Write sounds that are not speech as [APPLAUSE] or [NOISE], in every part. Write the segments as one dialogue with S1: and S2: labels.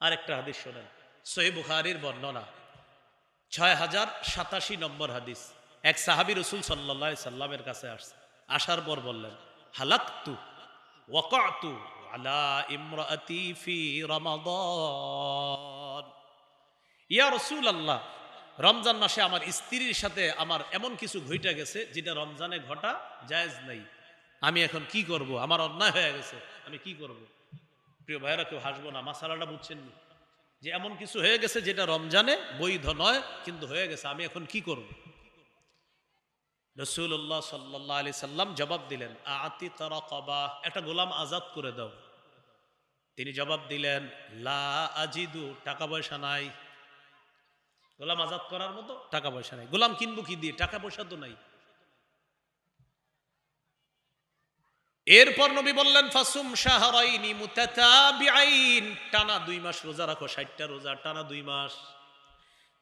S1: আরেকটা হাদিস শোনেন। সহি বুখারির বর্ণনা। ছয় হাজার সাতাশি নম্বর হাদিস। এক সাহাবি রসুল সাল্লা সাল্লামের কাছে আসছে। আসার পর বললেন, হালাক্তু ওয়াকাতু আলা ইমরাতি ফি রমাদান? ইয়া রসুল আল্লাহ রমজান মাসে আমার স্ত্রীর সাথে আমার এমন কিছু ঘইটা গেছে যেটা রমজানে ঘটা জায়েজ নাই। আমি এখন কি করব? আমার অন্যায় হয়ে গেছে। আমি কি করব? প্রিয় ভাইরা কেউ হাসবো না, মাসালাটা বুঝছেন নি? যে এমন কিছু হয়ে গেছে যেটা রমজানে বৈধ নয়, কিন্তু হয়ে গেছে, আমি এখন কি করব? রসুল্লাহ সাল্লাহ আলি সাল্লাম জবাব দিলেন আতি তারা কবা একটা গোলাম আজাদ করে দাও। তিনি জবাব দিলেন, লা আজিদু টাকা পয়সা নাই। গোলাম আজাদ করার মতো টাকা পয়সা নাই। গোলাম কিনবো কি দিয়ে? টাকা পয়সা তো নাই। এরপর নবী বললেন, ফাসুম শাহরাইনি মুতাতাবিআইন। টানা দুই মাস রোজা রাখো 60টা রোজা, টানা দুই মাস।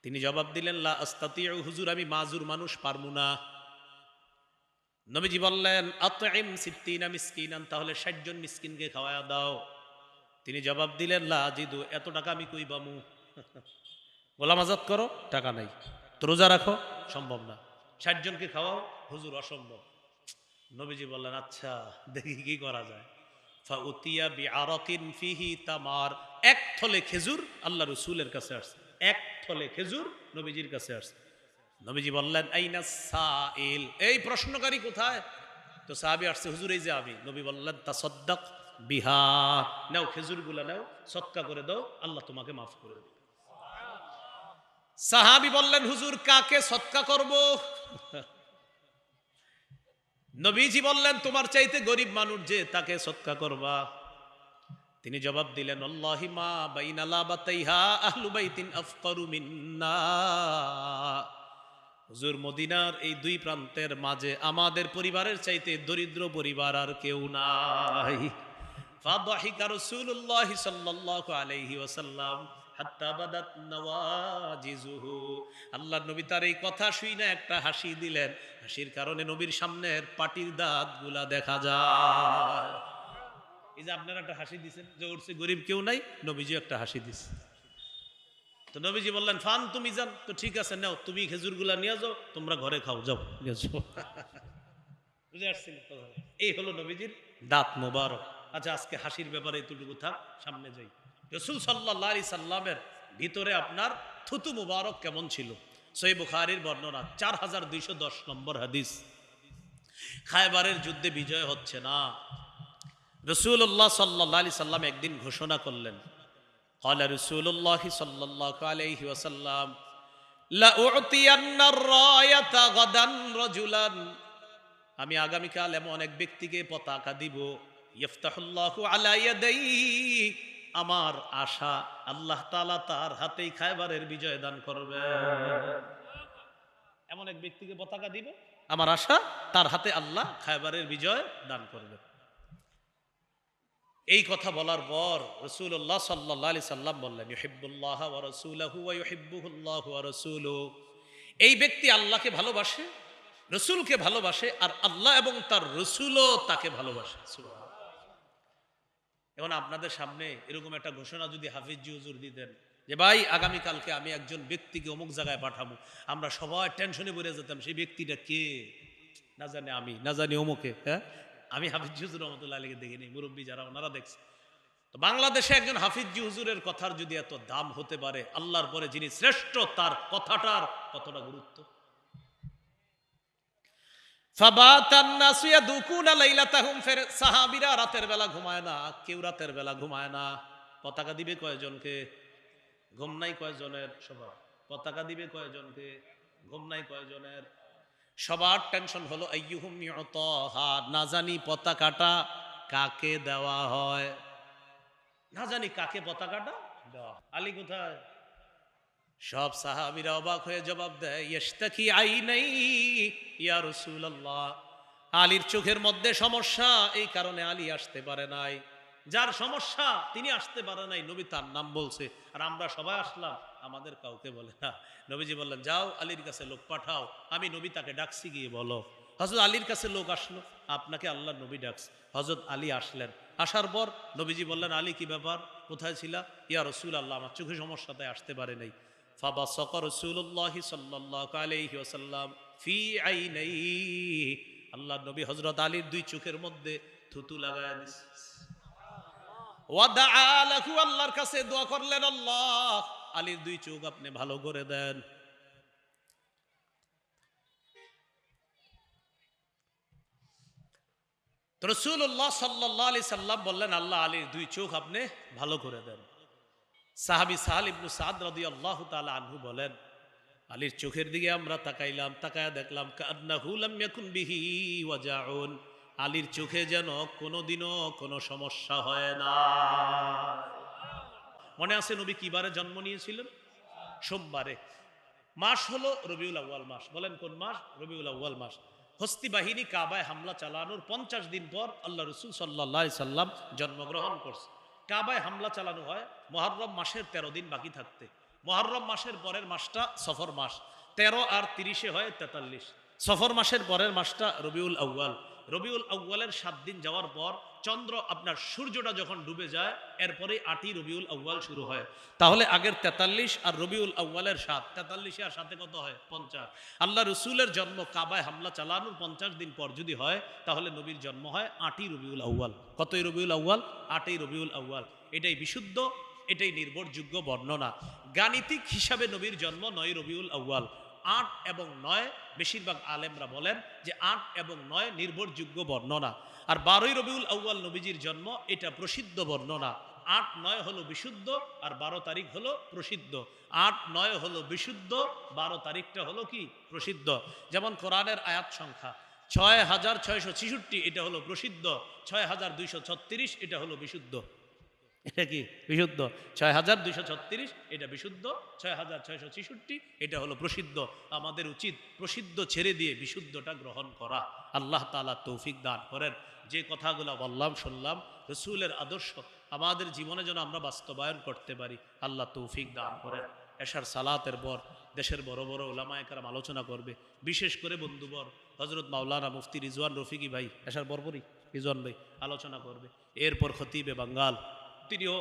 S1: তিনি জবাব দিলেন, লা আস্তাতিউ হুজুর, আমি মাজুর মানুষ পারমু না। নবীজি বললেন আতইম সিত্তিনা মিসকিনান, তাহলে 60 জন মিসকিনকে খাওয়ায়া দাও। তিনি জবাব দিলেন, লা আজিদু, এত টাকা আমি কই বামু [LAUGHS] গোলাম আজাদ করো, টাকা নাই। তো রোজা রাখো, সম্ভব না। ষাট জনকে খাওয়াও, হুজুর, অসম্ভব। নবীজি বললেন আচ্ছা দেখি কি করা যায়। ফাউতিয়া বিআরাকিন ফিহি তামার। এক থলে খেজুর আল্লাহ রসুলের কাছে আসছে। এক থলে খেজুর নবীজির কাছে আসছে। নবীজি বললেন, আইনা সাইল? এই প্রশ্নকারী কোথায়? তো সাহাবি আসছে, হুজুর, এই যে আমি। নবী বললেন, তাসাদ্দাক বিহা। নাও খেজুরগুলা নাও, সৎকা করে দাও, আল্লাহ তোমাকে মাফ করে দেবে। সাহাবি বললেন, হুজুর, কাকে সৎকা করব? নবীজি বললেন, তোমার চাইতে গরিব মানুষ যে তাকে সৎকা করবা? তিনি জবাব দিলেন হুজুর, মদিনার এই দুই প্রান্তের মাঝে আমাদের পরিবারের চাইতে দরিদ্র পরিবার আর কেউ নাই। ফাদাহিকা রাসূলুল্লাহ সাল্লাল্লাহু আলাইহি ওয়াসাল্লাম আল্লাহর নবী তার এই কথা শুই না, একটা হাসি দিলেন। হাসির কারণে নবীর সামনের পাটির দাঁতগুলা দেখা যায়। এই যে আপনারা একটা হাসি দিছেন, যে উঠছে, গরিব কেউ নাই নবীজি একটা হাসি দিছে। তো নবীজি বললেন, ফান তুমি যান। তো ঠিক আছে, নাও, তুমি খেজুরগুলা নিয়ে যাও, তোমরা ঘরে খাও, যাও। নিয়ে বুঝে আসছেন এই হলো নবীজির দাঁত মোবারক। আচ্ছা আজকে হাসির ব্যাপারে এতটুকু থাক, সামনে যাই। রসুল সাল্লাহ আলি সাল্লামের ভিতরে আপনার থুতু মুবারক কেমন ছিল সই বুখারির বর্ণনা চার হাজার দুইশো দশ নম্বর হাদিস খায়বারের যুদ্ধে বিজয় হচ্ছে না রসুল্লাহ সাল্লাহ আলি সাল্লাম একদিন ঘোষণা করলেন قال رسول الله صلى الله عليه وسلم لأعطين الراية غدا رجلا আমি আগামীকাল এমন এক ব্যক্তিকে পতাকা দিব ইফতাহুল্লাহু আলা ইয়াদাই আমার আশা আল্লাহ তাআলা তার হাতেই খায়বারের বিজয় দান করবে। এমন এক ব্যক্তিকে পতাকা দিব, আমার আশা তার হাতে আল্লাহ খায়বারের বিজয় দান করবে। এই কথা বলার পর রসুল্লাহ সাল্লাহ আলি সাল্লাম বললেন এই ব্যক্তি আল্লাহকে ভালোবাসে, রসুলকে ভালোবাসে, আর আল্লাহ এবং তার রসুলও তাকে ভালোবাসে। এখন আপনাদের সামনে এরকম একটা ঘোষণা যদি হাফিজি হুজুর দিতেন, যে ভাই, আগামীকালকে আমি একজন ব্যক্তিকে অমুক জায়গায় পাঠাবো। আমরা সবাই টেনশনে পড়ে যেতাম, সেই ব্যক্তিটা কে? না জানে আমি, না জানি অমুকে হ্যাঁ? আমি হাফিজ হুজুর রহমতুল্লাহ আলীকে দেখিনি, মুরব্বী যারা ওনারা দেখছে তো বাংলাদেশে একজন হাফিজি হুজুরের কথার যদি এত দাম হতে পারে, আল্লাহর পরে যিনি শ্রেষ্ঠ, তার কথাটার কতটা গুরুত্ব? সাহাবিরা রাতের বেলা ঘুমায় না, কেউ রাতের বেলা ঘুমায় না। পতাকা দিবে কয়জনকে? ঘুম নাই কয়জনের সবার পতাকা দিবে কয়জনকে? ঘুম নাই কয়জনের? সবার টেনশন হলো, আইয়ুহুম ইউতাহা, না জানি পতাকাটা কাকে দেওয়া হয়? না জানি কাকে পতাকাটা দেওয়া আলী কোথায়? সব সাহাবিরা অবাক হয়ে জবাব দেয় আই নাই ইয়া রাসূলুল্লাহ। আলীর চোখের মধ্যে সমস্যা, এই কারণে আলী আসতে পারে নাই। যার সমস্যা, তিনি আসতে পারে নাই। নবী তার নাম বলছে। আর আমরা সবাই আসলাম, আমাদের কাউকে বলে না। নবীজি বললেন, যাও, আলীর কাছে লোক পাঠাও। আমি নবী তাকে ডাকছি গিয়ে বলো। হজরত আলীর কাছে লোক আসলো। আপনাকে আল্লাহ নবী ডাকছে। হজরত আলী আসলেন। আসার পর নবীজি বললেন, আলী, কি ব্যাপার? কোথায় ছিলা? ইয়া রসুল আল্লাহ আমার চোখে সমস্যাতে আসতে পারে নাই। ফাবা নবী আলীর দুই চোখের মধ্যে থুতু লাগায় ওয়াদা আলাহু আল্লাহর কাছে দোয়া করলেন, আল্লাহ, আলীর দুই চোখ আপনি ভালো করে দেন। রসুল্লাহ সাল্লাহ আলি সাল্লাম বললেন, আল্লাহ, আলীর দুই চোখ আপনি ভালো করে দেন। সাহাবি সাহাল ইবনু সাদ রদি আল্লাহ তালা আনহু বলেন, আলীর চোখের দিকে আমরা তাকাইলাম, তাকায় দেখলাম বিহি ওয়াজাউন। আলীর চোখে যেন কোনোদিনও কোনো সমস্যা হয় না। মনে আছে নবী কিবারে জন্ম নিয়েছিলেন? সোমবারে। মাস হলো রবিউল আউ্য়াল মাস। বলেন কোন মাস? রবিউল আউ্য়াল মাস। হস্তি বাহিনী কাবায় হামলা চালানোর পঞ্চাশ দিন পর আল্লাহ রসুল সাল্লাহ সাল্লাম জন্মগ্রহণ করছে। কাবায় হামলা চালানো হয়, মহরম মাসের তেরো দিন বাকি থাকতে। মহরম মাসের পরের মাসটা সফর মাস। তেরো আর তিরিশে হয় তেতাল্লিশ। সফর মাসের পরের মাসটা রবিউল আউ্য়াল। রবিউল আউ্য়ালের সাত দিন যাওয়ার পর চন্দ্র আপনার সূর্যটা যখন ডুবে যায় এরপরে আটই রবিউল আউ্য়াল শুরু হয়। তাহলে আগের তেতাল্লিশ আর রবিউল আউ্য়ালের সাত, তেতাল্লিশে আর সাথে কত হয়? পঞ্চাশ। আল্লাহ রসুলের জন্ম কাবায় হামলা চালানোর পঞ্চাশ দিন পর যদি হয়, তাহলে নবীর জন্ম হয় আটই রবিউল আউ্য়াল। কতই রবিউল আউ্য়াল? আটই রবিউল আউ্য়াল। এটাই বিশুদ্ধ, এটাই নির্ভরযোগ্য বর্ণনা। গাণিতিক হিসাবে নবীর জন্ম নয় রবিউল আউ্য়াল। আট এবং নয়, বেশিরভাগ আলেমরা বলেন যে আট এবং নয় নির্ভরযোগ্য বর্ণনা। আর বারোই রবিউল আউ্য়াল নবীজির জন্ম, এটা প্রসিদ্ধ বর্ণনা। আট, নয় হলো বিশুদ্ধ আর বারো তারিখ হলো প্রসিদ্ধ। আট, নয় হলো বিশুদ্ধ, বারো তারিখটা হলো কি? প্রসিদ্ধ। যেমন কোরআনের আয়াত সংখ্যা, ছয় হাজার ছয়শো ছিষট্টি, এটা হলো প্রসিদ্ধ। ছয় হাজার দুইশো ছত্রিশ, এটা হলো বিশুদ্ধ। এটা কি বিশুদ্ধ? ছয় হাজার দুইশো ছত্রিশ, এটা বিশুদ্ধ। ছয় হাজার ছয়শো ছেষট্টি, এটা হলো প্রসিদ্ধ। আমাদের উচিত প্রসিদ্ধ ছেড়ে দিয়ে বিশুদ্ধটা গ্রহণ করা। আল্লাহ তালা তৌফিক দান করেন। যে কথাগুলো বললাম, শুনলাম, রসুলের আদর্শ, আমাদের জীবনে যেন আমরা বাস্তবায়ন করতে পারি, আল্লাহ তৌফিক দান করেন। এশার সালাতের পর দেশের বড় বড় ওলামায়কারাম আলোচনা করবে। বিশেষ করে বন্ধুবর হজরত মাওলানা মুফতি রিজওয়ান রফিকি ভাই, এশার বরবরই রিজওয়ান ভাই আলোচনা করবে। এরপর খতিবে বাঙ্গাল তিনিও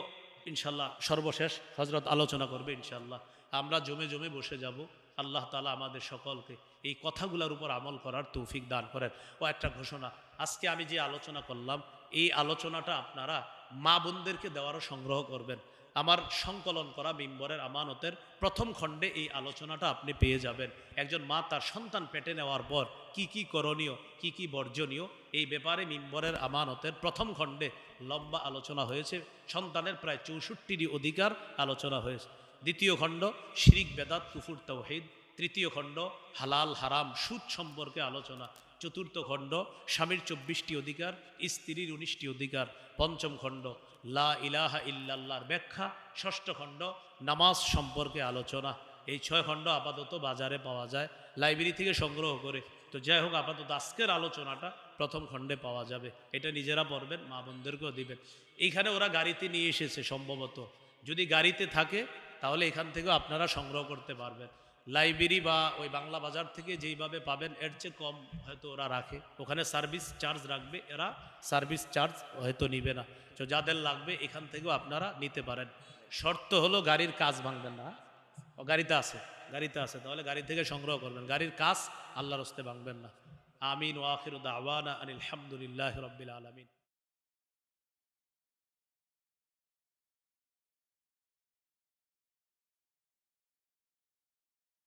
S1: ইনশাল্লাহ সর্বশেষ হজরত আলোচনা করবে ইনশাল্লাহ। আমরা জমে জমে বসে যাব। আল্লাহ তালা আমাদের সকলকে এই কথাগুলোর উপর আমল করার তৌফিক দান করেন। ও একটা ঘোষণা, আজকে আমি যে আলোচনা করলাম, এই আলোচনাটা আপনারা মা বোনদেরকে দেওয়ারও সংগ্রহ করবেন। আমার সংকলন করা মিম্বরের আমানতের প্রথম খণ্ডে এই আলোচনাটা আপনি পেয়ে যাবেন। একজন মা তার সন্তান পেটে নেওয়ার পর কি কি করণীয়, কি কি বর্জনীয়, এই ব্যাপারে মিম্বরের আমানতের প্রথম খণ্ডে লম্বা আলোচনা হয়েছে। সন্তানের প্রায় চৌষট্টিটি অধিকার আলোচনা হয়েছে। দ্বিতীয় খণ্ড, শিরিক, বেদাত, কুফুর তৌহিদ তৃতীয় খণ্ড, হালাল, হারাম, সুদ সম্পর্কে আলোচনা। চতুর্থ খণ্ড, স্বামীর চব্বিশটি অধিকার, স্ত্রীর উনিশটি অধিকার। পঞ্চম খণ্ড, লা ইলাহা ইল্লাল্লাহর ব্যাখ্যা, ষষ্ঠ খণ্ড, নামাজ সম্পর্কে আলোচনা। এই ছয় খণ্ড আপাতত বাজারে পাওয়া যায়, লাইব্রেরি থেকে সংগ্রহ করে। তো যাই হোক, আপাতত আজকের আলোচনাটা প্রথম খণ্ডে পাওয়া যাবে। এটা নিজেরা পড়বেন, মা বোনদেরকেও দিবেন। এইখানে ওরা গাড়িতে নিয়ে এসেছে সম্ভবত। যদি গাড়িতে থাকে, তাহলে এখান থেকেও আপনারা সংগ্রহ করতে পারবেন। লাইব্রেরি বা ওই বাংলা বাজার থেকে যেইভাবে পাবেন, এর চেয়ে কম হয়তো ওরা রাখে। ওখানে সার্ভিস চার্জ রাখবে, এরা সার্ভিস চার্জ হয়তো নিবে না। তো যাদের লাগবে, এখান থেকেও আপনারা নিতে পারেন। শর্ত হলো গাড়ির কাজ ভাঙবেন না। ও গাড়িতে আছে গাড়িতে আছে। তাহলে গাড়ি থেকে সংগ্রহ করবেন। গাড়ির কাজ আল্লাহর হস্তে ভাঙবেন না। আমিন ওয়াখির দাওয়ানা আনিল হামদুলিল্লাহ রব্বিল আলমিন।